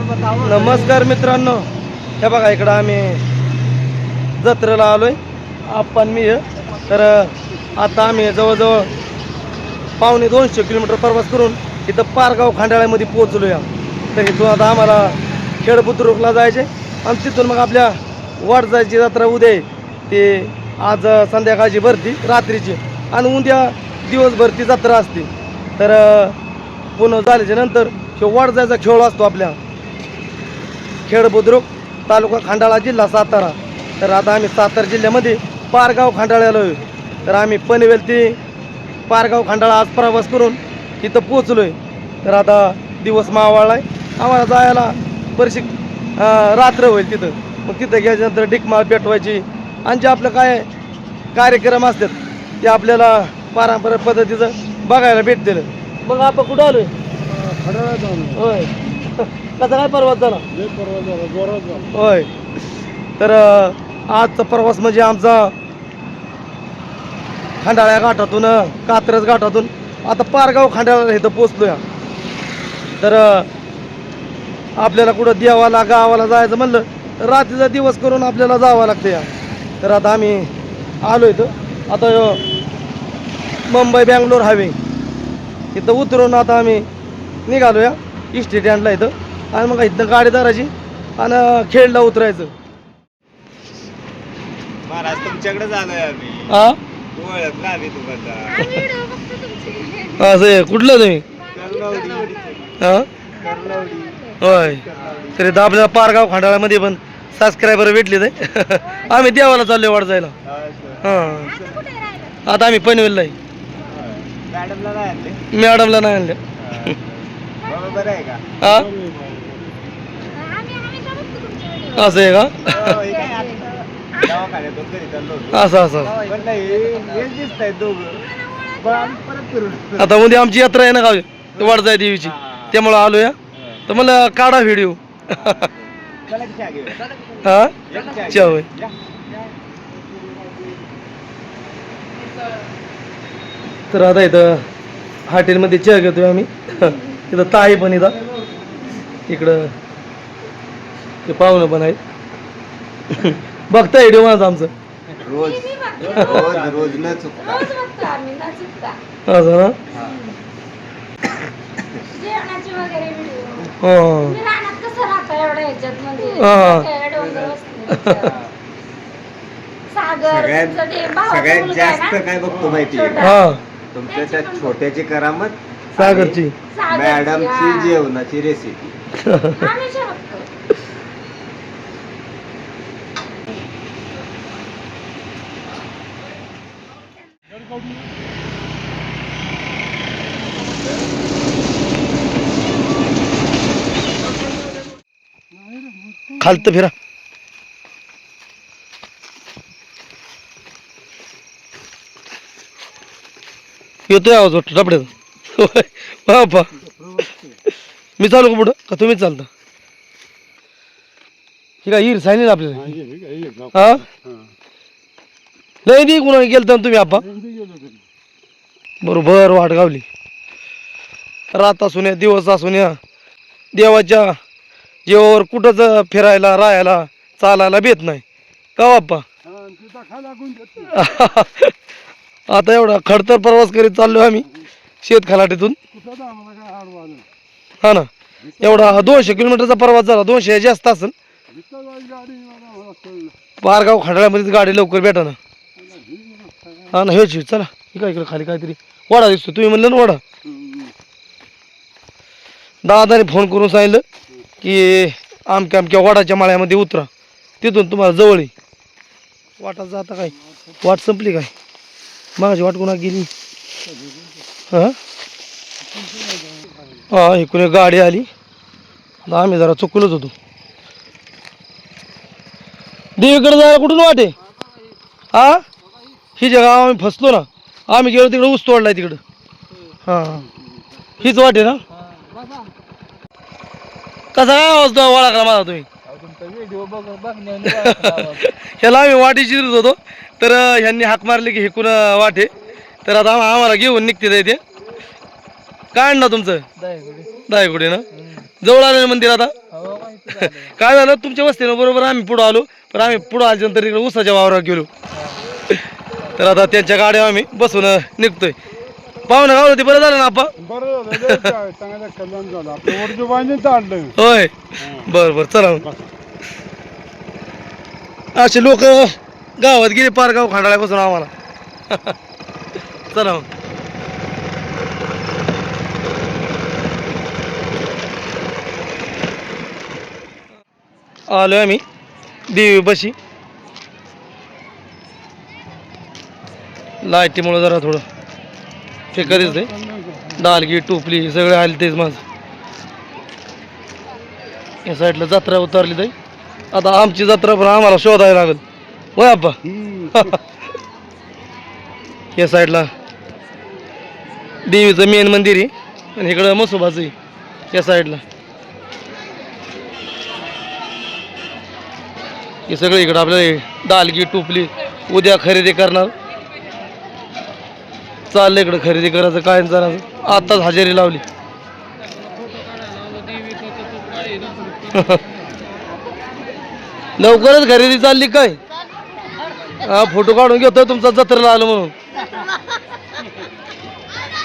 नमस्कार मित्रांनो. हे बघा इकडं आम्ही जत्रेला आलोय. आपण मी तर आता आम्ही जवळजवळ पावणे दोनशे किलोमीटर प्रवास करून इथं पारगाव खांडाळ्यामध्ये पोहोचलो या तर इथून आता आम्हाला खेड बुद्रुकला जायचे आणि तिथून मग आपल्या वडजाची जत्रा उद्या ते आज संध्याकाळची भरती रात्रीची. आणि उद्या दिवसभर ती जत्रा असते. तर पुन्हा झाल्याच्यानंतर हे वडजाचा खेळ असतो आपल्या. खेड बुद्रुक तालुका खंडाळा जिल्हा सातारा. तर आता आम्ही सातारा जिल्ह्यामध्ये पारगाव खंडाळ्याला आहे. तर आम्ही पनवेल ते पारगाव खंडाळा आज प्रवास करून इथं पोचलो आहे तर आता दिवस मावाळला आहे आम्हाला जायला बरीचशी अं, रात्र होईल तिथं. मग तिथं गेल्यानंतर डिकमाळ पेटवायची आणि जे आपलं काय कार्यक्रम असतात ते आपल्याला पारंपरिक पद्धतीचं बघायला भेटतील. मग आपण कुठं आलोय? होय. कसा काय प्रवास झाला? होय. तर अं, आजचा प्रवास म्हणजे आमचा खंडाळ्या घाटातून अं, कात्रज घाटातून आता पारगाव खंडाळ्याला इथं पोचलो या तर अं, आपल्याला कुठं देवाला गावाला जायचं म्हणलं तर रात्रीचा दिवस करून आपल्याला जावं लागतं या तर आता आम्ही आलो इथं. आता अं, मुंबई बँगलोर हायवे. इथं उतरून आता आम्ही निघालो या इस्टी स्टँडला इथं. आणि मग इथं गाडी धरायची आणि खेळला उतरायचं. महाराज आम्ही. हा ओळखला आम्ही तुम्हाला. असं आहे? कुठलं तुम्ही? हा होय. तरी आता आपल्याला पारगाव खंडाळ्यामध्ये पण सबस्क्रायबर भेटले ते. आम्ही देवाला चाललोय वाढ जायला. हां. आता आम्ही पनवेलला आहे. मॅडमला नाही आणले? मॅडमला नाही आणलं. बाबा बरं आहे का? हा असं आहे का. असं असं आता उद्या आमची यात्रा आहे ना गावी. वाडजाय देवीची. त्यामुळं आलो या तर मला काढा व्हिडिओ. हा? होय. तर आता इथं हॉटेलमध्ये चहा घेतोय आम्ही. इथं ताई पण इथं. इकडं ते पाहुणं पण आहेत. बघता व्हिडिओ माझा आमचं. रोज. रोज रोज न चुकता. असं ना? जेवणाची वगैरे व्हिडिओ हो. तुम्ही रानात कसं राहता एवढ्या ह्याच्यात म्हणजे हा. काय डोंगर वस्ती. सागर सगळ्यात तुमचं ते भावाचा सगळ्यात मुलगा आहे जास्त ना? काय बघतो माहितीये छोटा. हा. तुमच्या त्या छोट्याची करामत सागरची. सागरची, मॅडमची हा. जेवणाची रेसिपी खालतं फिरा. येतोय आवाज वाटतो होय बापा मी चालू का पुढं? का तुम्हीच चालता? ही काय हिर सांगितलं ना आपल्याला? हा नाही नाही कुणा गेलता ना तुम्ही आपा बरोबर वाट गावली. रात असून या दिवस असून या देवाच्या जेवावर कुठंच फिरायला राहायला चालायला भेट नाही. का बाप्पा? आता एवढा खडतर प्रवास करीत चाललो आम्ही शेत खलाटीतून हा ना. एवढा दोनशे किलोमीटरचा प्रवास झाला. दोनशे जास्त असेल. पारगाव खंडाळ्यामध्येच गाडी लवकर भेटा ना. हा ना हेच चला इकडे इकडे खाली काहीतरी वडा दिसतो तुम्ही म्हणलं ना वडा. दादाने फोन करून सांगितलं. की आमक्या आमक्या वडाच्या माळ्यामध्ये उतरा. तिथून तुम्हाला जवळ आहे वाटात जाता काय? वाट संपली काय? माझी वाट कोणा गेली? हा? हा एक गाडी आली. आता आम्ही जरा चुकलोच होतो. देवीकडे जायला कुठून वाटे? हा? ही जगा आम्ही फसलो ना. आम्ही गेलो तिकडे ऊस तोडलाय तिकडं. हां. हीच वाटे ना? कसा काय आवाज तो ओळखला माझा तुम्ही? ह्याला आम्ही वाटी शिरत होतो. तर ह्यांनी हाक मारली की हेकून वाटे. तर आता आम- आम्हाला घेऊन निघते ते काय ना तुमचं? दायगुडे ना? जवळ आलं ना मंदिर आता? काय झालं? तुमच्या वस्तीनं बरोबर आम्ही पुढं आलो. पण आम्ही पुढं आल्यानंतर इकडे उसाच्या वावरात गेलो. तर आता त्यांच्या गाड्या आम्ही बसून निघतोय. पाहुणं गाव होती बरं झालं ना आपा? बरं झालं लय चा- चांगलं कल्याण झालं. आपलं होय. बर बर चला मग. असे लोक गावात गेले पार गाव खांडाळ्यापासून आम्हाला. चला मग. आलो आम्ही. देवी बशी. लाईटीमुळे जरा थोडं. ते कधीच आहे डालगी टोपली हे सगळे आले तेच माझं. या साईडला जत्रा उतरली ताई. आता आमची जत्रा पण आम्हाला शोधायला लागल. वय आप्पा? या साईडला देवीचं मेन मंदिर आहे. आणि इकडं मसोबाचं आहे. या साईडला. हे सगळं इकडं आपल्याला डालगी टोपली उद्या खरेदी करणार. चाललं इकडं खरेदी करायचं काय करायचं आताच हजेरी लावली. लवकरच खरेदी चालली काय? हा फोटो काढून घेतो तुमचा जत्रेला आलो म्हणून.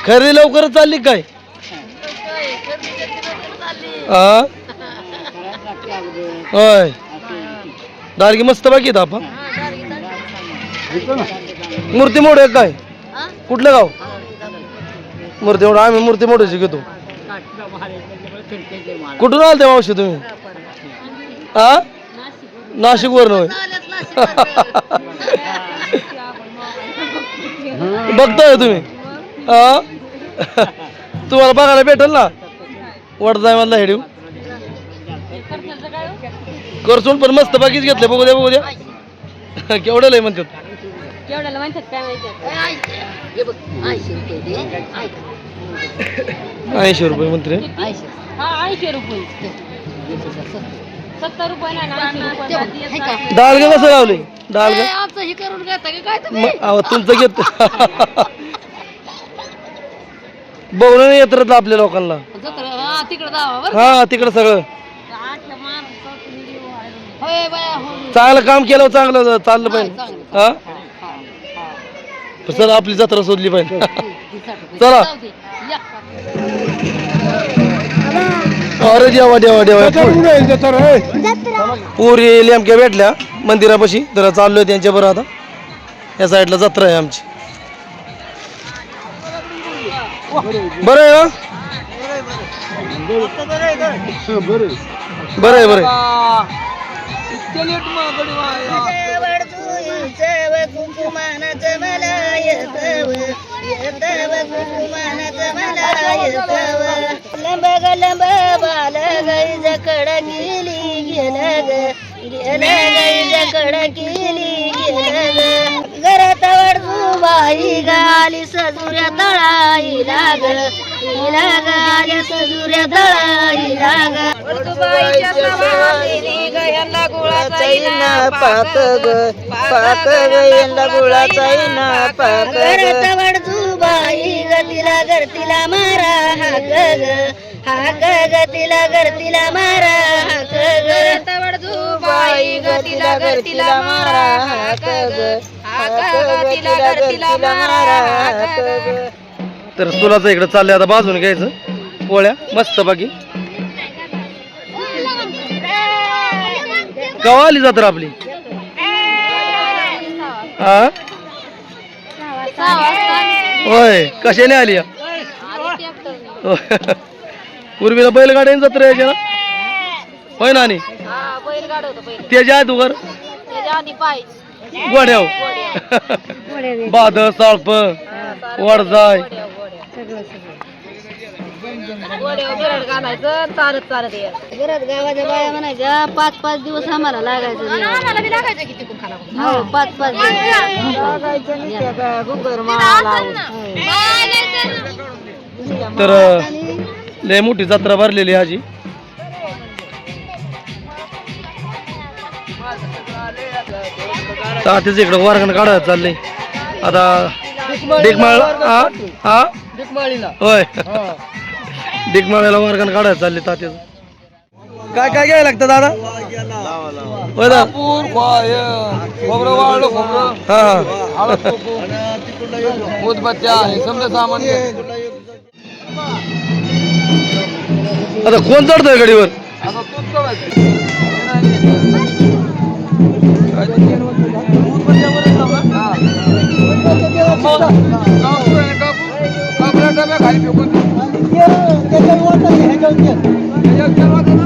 खरेदी लवकरच चालली काय? हा? होय. दारगी मस्त बाकी आपण. मूर्ती मोड आहे काय? कुठलं गाव? मूर्ती मोड आम्ही मूर्ती मोडची घेतो. कुठून आल ते मावशी तुम्ही? हा नाशिक वरून बघताय तुम्ही? हा तुम्हाला बघायला भेटेल ना? वडदाय मधला हेडीव करसून पण मस्त बाकीच घेतले बघू द्या बघू द्या. केवढं लय म्हणतात. म्हणतात काय माहिती ऐंशी रुपये म्हणते. हा ऐंशी रुपये. सत्तर. रुपये ऐंशी डाळ कसं लावले. डाळ आमचं हे करून घेता की? काय तुम्ही? अहो तुमचं घेत बघून नाही येत राहतं आपल्या लोकांना. हा तिकडे हा सगळं. होय बाया चांगलं काम केलं चांगलं चाललं पाहिजे. हा? चला आपली जत्रा शोधली पाहिजे चला. अरे देवा देवा देवा पुरी लेमक्या भेटल्या मंदिरापाशी. जरा चाललोय त्यांच्या बरं आता. या साईडला जत्रा आहे आमची. बरं आहे ना बरं आहे बरं आहे. लंब ग लंब बाल गई जकड गेली गेलं ग गेलं गई जकड गेली गेलं ग घरात वडजू बाई गाली सजुऱ्या तळाईला ग हिला गाली सजुऱ्या ग पाक ग पाक ग यांना गुळाचा पाक तिला गरतीला मारा हाक ग. हाक ग तिला गरतीला मारा हाक ग. तिला गरतीला मारा हाक ग. हाक ग तिला गरतीला मारा हाक ग. तर तुलाचं इकडे चालले आता बाजून घ्यायचं. पोळ्या मस्त बाकी कवा आली जत्रा आपली. हा? होय कशाने आली. पूर्वीला बैलगाड्याने जत्रा यायची ना होय ना त्याच्या आधी पाय गोड्याव बाद साळप वडजाय घालायचं चालत चालत यायचं घरात गावाच्या बाया म्हणायच्या पाच पाच दिवस आम्हाला लागायचं नाही. आम्हाला बी लागायचं किती पण खाला हो पाच पाच तर लय मोठी जत्रा भरलेली आहे आजी. तात्याच इकडं वर्गण काढायला चाललंय. आता डिगमाळ हा हा होय. डिगमाळ्याला वर्गण काढायला चालले तात्याच काय काय घ्यायला लागतं दादा होय दादा खोबरं वाळलं खोबरं हा हा हळद कुकू उदबत्त्या हे समजा सामान आता कोण चढतोय गाडीवर आता तूच चढायचं डब्या खाली फेकून एक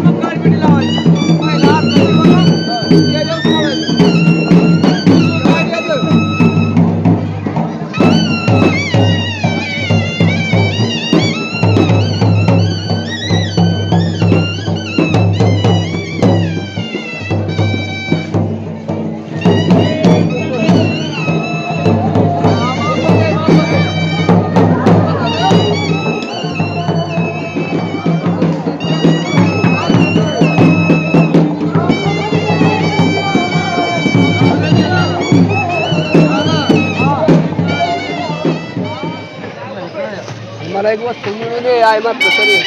वस्तू मिळून आहे मात्र तरी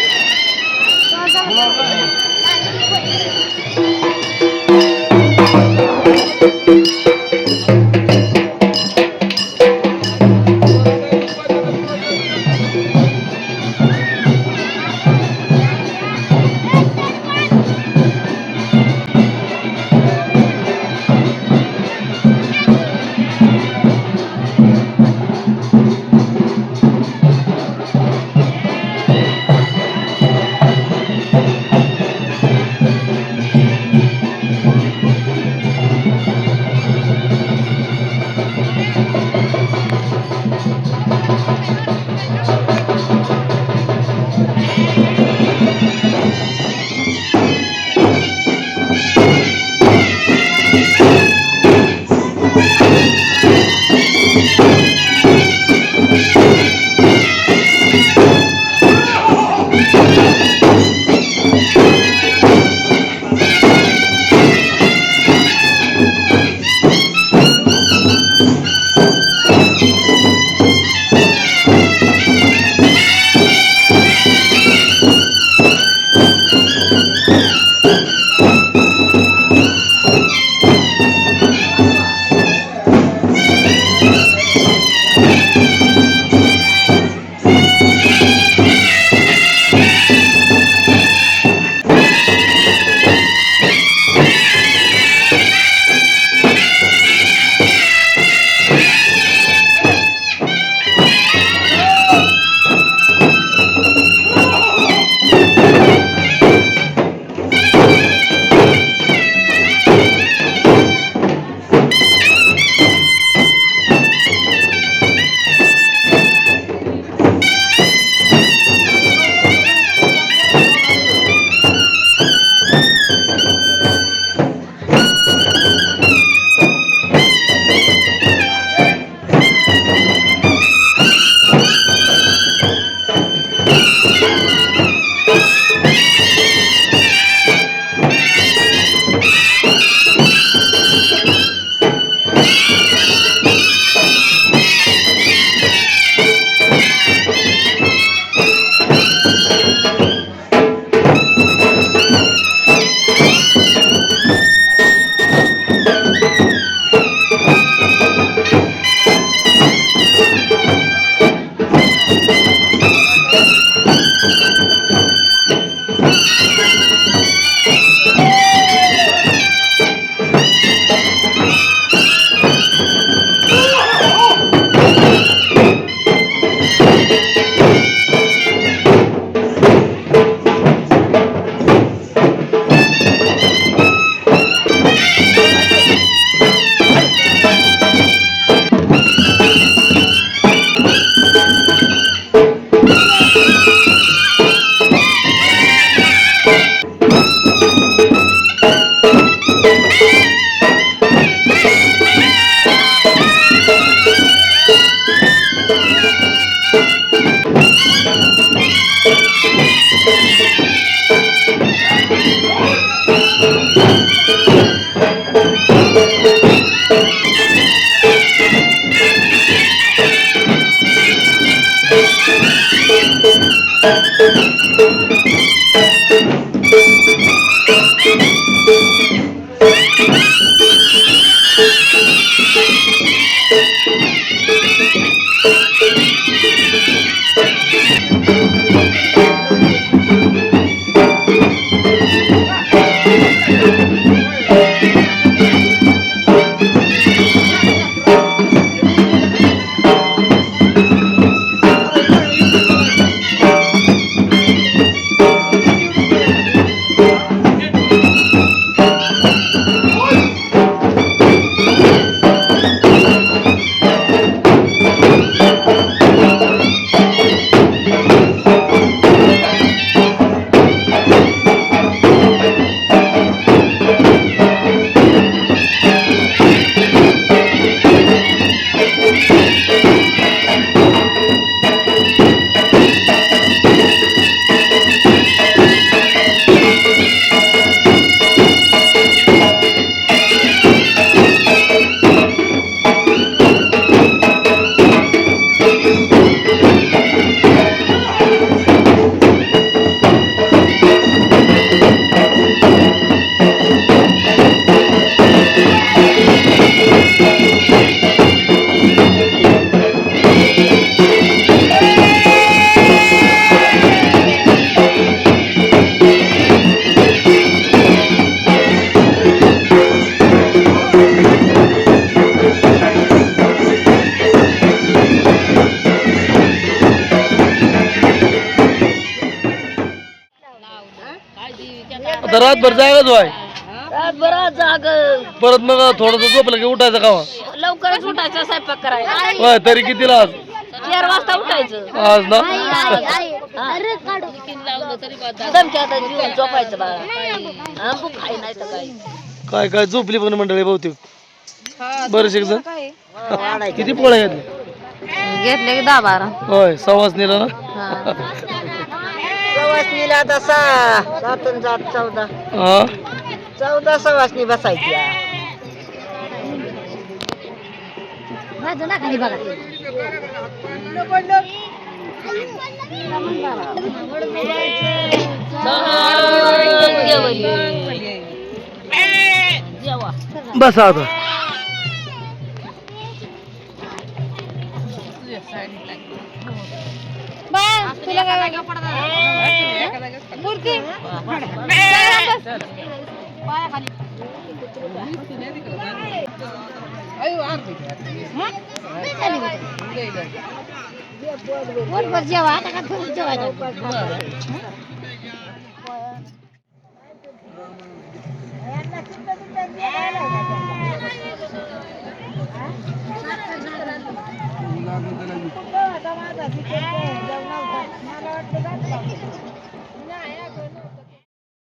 रातभर जागाच व्हाय बरं जाग. परत मग थोडस झोपलं की उठायचं कावा लवकरच उठायचं स्वयंपाक करायला. होय तरी कितीला आज? चार वाजता उठायचं. आज ना? दमच्या आता जीवन झोपायचं बाळा. आंबू खाई नाही तर काय. काय काय झोपली पण मंडळी बहुतेक? बरेच एक जण? किती पोळ्या घेतल्या? घेतले की दहा बारा. होय सवासनीला ना? सवासनीला आता सहा. जात चौदा. चौदा सवासनी बसायची आता. तुला काय मूर्ती जेवा मला वाटतं